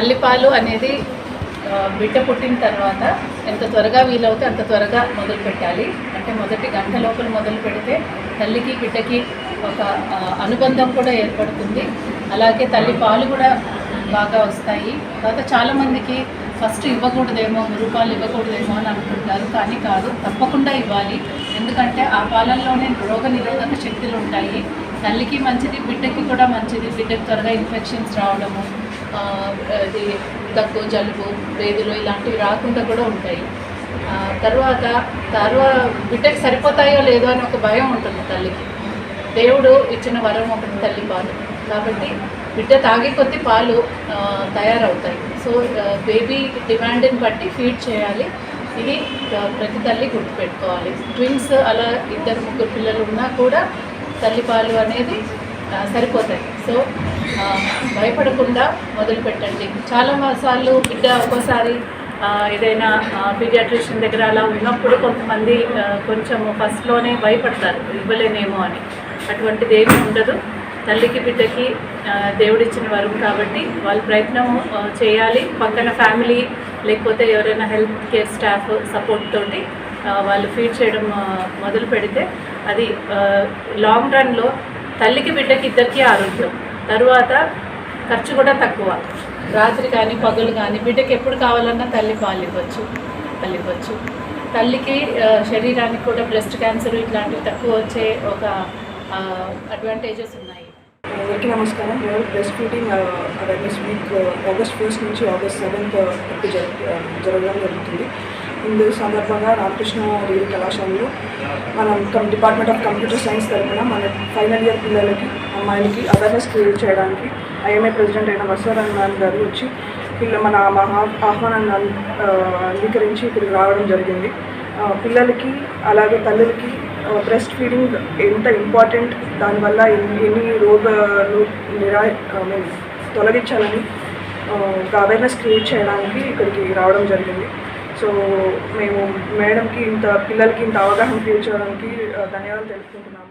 తల్లిపాలు అనేది బిడ్డ పుట్టిన తర్వాత ఎంత త్వరగా వీలవుతే అంత త్వరగా మొదలు పెట్టాలి. అంటే మొదటి గంట లోపల మొదలు పెడితే తల్లికి బిడ్డకి ఒక అనుబంధం కూడా ఏర్పడుతుంది. అలాగే తల్లి పాలు కూడా బాగా వస్తాయి. తర్వాత చాలామందికి ఫస్ట్ ఇవ్వకూడదేమో రూపాయలు ఇవ్వకూడదేమో అని అనుకుంటారు. కానీ కాదు తప్పకుండా ఇవ్వాలి. ఎందుకంటే ఆ పాలల్లోనే రోగ నిరోధక శక్తులు ఉంటాయి. తల్లికి మంచిది బిడ్డకి కూడా మంచిది. బిడ్డకి త్వరగా ఇన్ఫెక్షన్స్ రావడము అది దగ్గు జలుబు వేదులు ఇలాంటివి రాకుండా కూడా ఉంటాయి. తర్వాత తర్వాత బిడ్డకి సరిపోతాయో లేదో అని ఒక భయం ఉంటుంది తల్లికి. దేవుడు ఇచ్చిన వరం ఒకటి తల్లి పాలు. కాబట్టి బిడ్డ తాగే కొద్దీ పాలు తయారవుతాయి. సో బేబీ డిమాండ్ని బట్టి ఫీడ్ చేయాలి. ఇది ప్రతి తల్లి గుర్తుపెట్టుకోవాలి. ట్విన్స్ అలా ఇద్దరు ముగ్గురు పిల్లలు ఉన్నా కూడా తల్లిపాలు అనేది సరిపోతాయి. సో భయపడకుండా మొదలు పెట్టండి. చాలా సార్లు బిడ్డ ఒక్కోసారి ఏదైనా పీడియాట్రిషియన్ దగ్గర అలా ఉన్నప్పుడు కొంతమంది కొంచెం ఫస్ట్లోనే భయపడతారు. ఇవ్వలేనేమో అని. అటువంటిది ఏమీ ఉండదు. తల్లికి బిడ్డకి దేవుడిచ్చిన వరం కాబట్టి వాళ్ళు ప్రయత్నం చేయాలి. పక్కన ఫ్యామిలీ లేకపోతే ఎవరైనా హెల్త్ కేర్ స్టాఫ్ సపోర్ట్ తోటి వాళ్ళు ఫీడ్ చేయడం మొదలు పెడితే అది లాంగ్ రన్లో తల్లికి బిడ్డకి ఇద్దరికీ ఆరోగ్యం. తరువాత ఖర్చు కూడా తక్కువ. రాత్రి కానీ పగలు కానీ బిడ్డకి ఎప్పుడు కావాలన్నా తల్లి పాలు ఇవ్వచ్చు తల్లి ఇవ్వచ్చు తల్లికి శరీరానికి కూడా బ్రెస్ట్ క్యాన్సర్ ఇట్లాంటివి తక్కువ వచ్చే ఒక అడ్వాంటేజెస్ ఉన్నాయి. అందరికీ నమస్కారం. నేను breast feeding awareness week August first నుంచి ఆగస్ట్ సెవెంత్ వరకు జరగడం జరుగుతుంది. ఇందు సందర్భంగా రామకృష్ణ డిగ్రీ కళాశాలలో మనం డిపార్ట్మెంట్ ఆఫ్ కంప్యూటర్ సైన్స్ తరఫున మన ఫైనల్ ఇయర్ పిల్లలకి అమ్మాయిలకి అవేర్నెస్ క్రియేట్ చేయడానికి ఐఎంఏ ప్రెసిడెంట్ అయిన వసవరంగన్ గారు వచ్చి పిల్ల మన మహా ఆహ్వానాన్ని అం- అంగీకరించి ఇక్కడికి రావడం జరిగింది. పిల్లలకి అలాగే తల్లులకి బ్రెస్ట్ ఫీడింగ్ ఎంత ఇంపార్టెంట్ దానివల్ల ఎన్ని ఎన్ని రోగాలు నిరా తొలగించాలని ఒక అవేర్నెస్ క్రియేట్ చేయడానికి ఇక్కడికి రావడం జరిగింది. సో మేము మేడంకి ఇంత పిల్లలకి ఇంత అవగాహన తీర్చడానికి చేయడానికి ధన్యవాదాలు తెలుపుకుంటున్నాము.